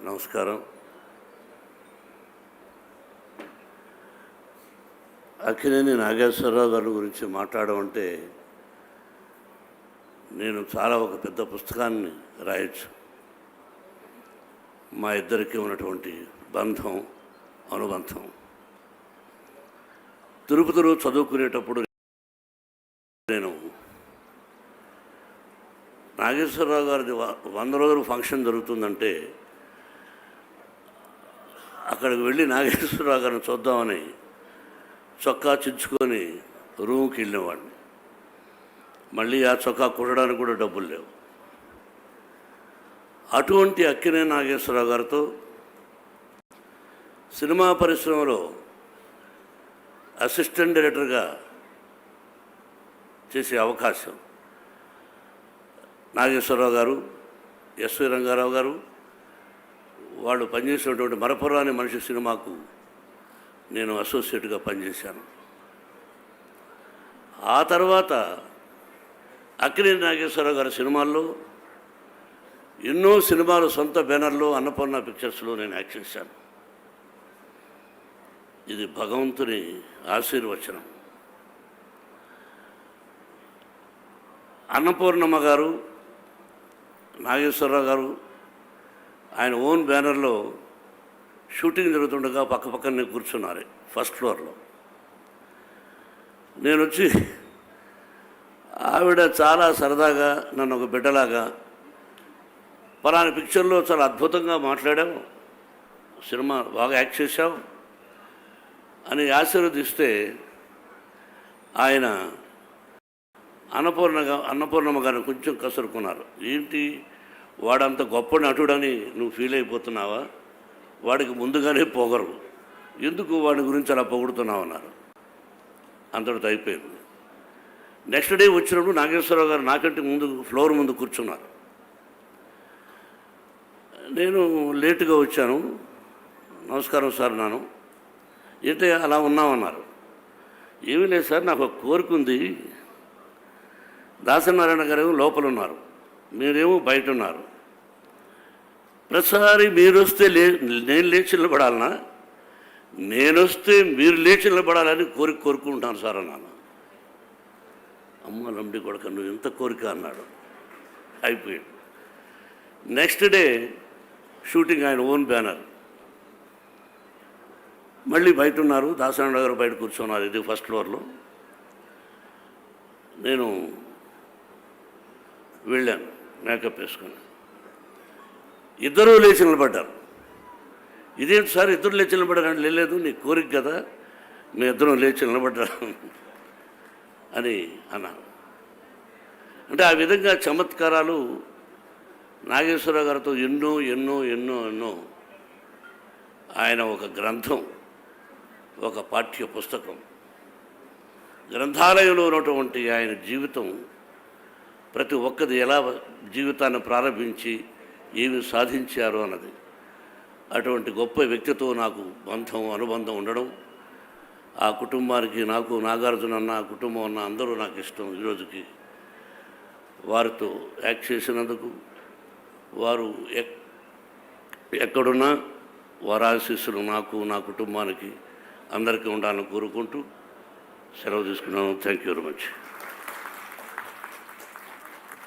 నమస్కారం. అక్కినేని నాగేశ్వరరావు గారి గురించి మాట్లాడమంటే నేను చాలా ఒక పెద్ద పుస్తకాన్ని రాయొచ్చు. మా ఇద్దరికి ఉన్నటువంటి బంధం అనుబంధం. తిరుపతిలో చదువుకునేటప్పుడు నేను నాగేశ్వరరావు గారిది వ- వంద రోజులు ఫంక్షన్ జరుగుతుందంటే అక్కడికి వెళ్ళి నాగేశ్వరరావు గారిని చూద్దామని చొక్కా చించుకొని రూమ్కి వెళ్ళినవాడిని. మళ్ళీ ఆ చొక్కా కుట్టడానికి కూడా డబ్బులు లేవు. అటువంటి అక్కినే నాగేశ్వరరావు గారితో సినిమా పరిశ్రమలో అసిస్టెంట్ డైరెక్టర్గా చేసే అవకాశం. నాగేశ్వరరావు గారు ఎస్వి రంగారావు గారు వాళ్ళు పనిచేసినటువంటి మరపురాని మనిషి సినిమాకు నేను అసోసియేట్గా పనిచేశాను. ఆ తర్వాత అక్కినేని నాగేశ్వరరావు గారి సినిమాల్లో ఎన్నో సినిమాలు సొంత బ్యానర్లో అన్నపూర్ణ పిక్చర్స్లో నేను యాక్ట్ చేశాను. ఇది భగవంతుని ఆశీర్వచనం. అన్నపూర్ణమ్మ గారు నాగేశ్వరరావు గారు ఆయన ఓన్ బ్యానర్లో షూటింగ్ జరుగుతుండగా పక్క పక్కనే కూర్చున్నారు ఫస్ట్ ఫ్లోర్లో. నేను వచ్చి ఆవిడ చాలా సరదాగా నన్ను ఒక బిడ్డలాగా పలానా పిక్చర్లో చాలా అద్భుతంగా మాట్లాడావు సినిమా బాగా యాక్ట్ చేశావు అని ఆశీర్వదిస్తే ఆయన అన్నపూర్ణగా అన్నపూర్ణమ్మ గారిని కొంచెం కసురుకున్నారు. ఏంటి? వాడంత గొప్ప నటుడని నువ్వు ఫీల్ అయిపోతున్నావా? వాడికి ముందుగానే పొగరు. ఎందుకు వాడి గురించి అలా పొగుడుతున్నావు అన్నారు. అంతటితో అయిపోయింది. నెక్స్ట్ డే వచ్చినప్పుడు నాగేశ్వరరావు గారు నాకంటే ముందు ఫ్లోర్ ముందు కూర్చున్నారు. నేను లేటుగా వచ్చాను. నమస్కారం సార్ నాను. ఏంటి అలా ఉన్నామన్నారు ఏమీ లేదు సార్ నాకు ఒక కోరిక ఉంది. దాసనారాయణ గారు లోపల ఉన్నారు. మీరేమో బయట ఉన్నారు ప్రతిసారి మీరు వస్తే లే నేను లేచి నిలబడాలనా? నేను వస్తే మీరు లేచి నిలబడాలని కోరిక కోరుకుంటాను సార్ అన్నాను. అమ్మ లంబడి కొడక నువ్వు ఎంత కోరిక అన్నాడు. అయిపోయాడు నెక్స్ట్ డే షూటింగ్ ఆయన ఓన్ బ్యానర్. మళ్ళీ బయట ఉన్నారు దాసనారాయణ గారు బయట కూర్చున్నారు ఇది ఫస్ట్ ఫ్లోర్లో. నేను వెళ్ళాను. మేకప్ వేసుకుని ఇద్దరూ లేచి నిలబడ్డారు. ఇదేంటి సార్ ఇద్దరు లేచి నిలబడ్డారు లేదు నీ కోరిక కదా మీ ఇద్దరం లేచి నిలబడ్డారు అని అన్నారు. అంటే ఆ విధంగా చమత్కారాలు నాగేశ్వరరావు గారితో ఎన్నో ఎన్నో ఎన్నో ఎన్నో ఆయన ఒక గ్రంథం ఒక పాఠ్య పుస్తకం గ్రంథాలయంలో ఉన్నటువంటి ఆయన జీవితం ప్రతి ఒక్కది ఎలా జీవితాన్ని ప్రారంభించి ఏమి సాధించారు అన్నది. అటువంటి గొప్ప వ్యక్తితో నాకు బంధం అనుబంధం ఉండడం ఆ కుటుంబానికి నాకు నాగార్జున అన్న ఆ కుటుంబం అన్న అందరూ నాకు ఇష్టం ఈరోజుకి వారితో యాక్ట్ చేసినందుకు వారు ఎక్కడున్నా వారి ఆశీస్సులు నాకు నా కుటుంబానికి అందరికీ ఉండాలని కోరుకుంటూ సెలవు తీసుకున్నాను. Thank you very much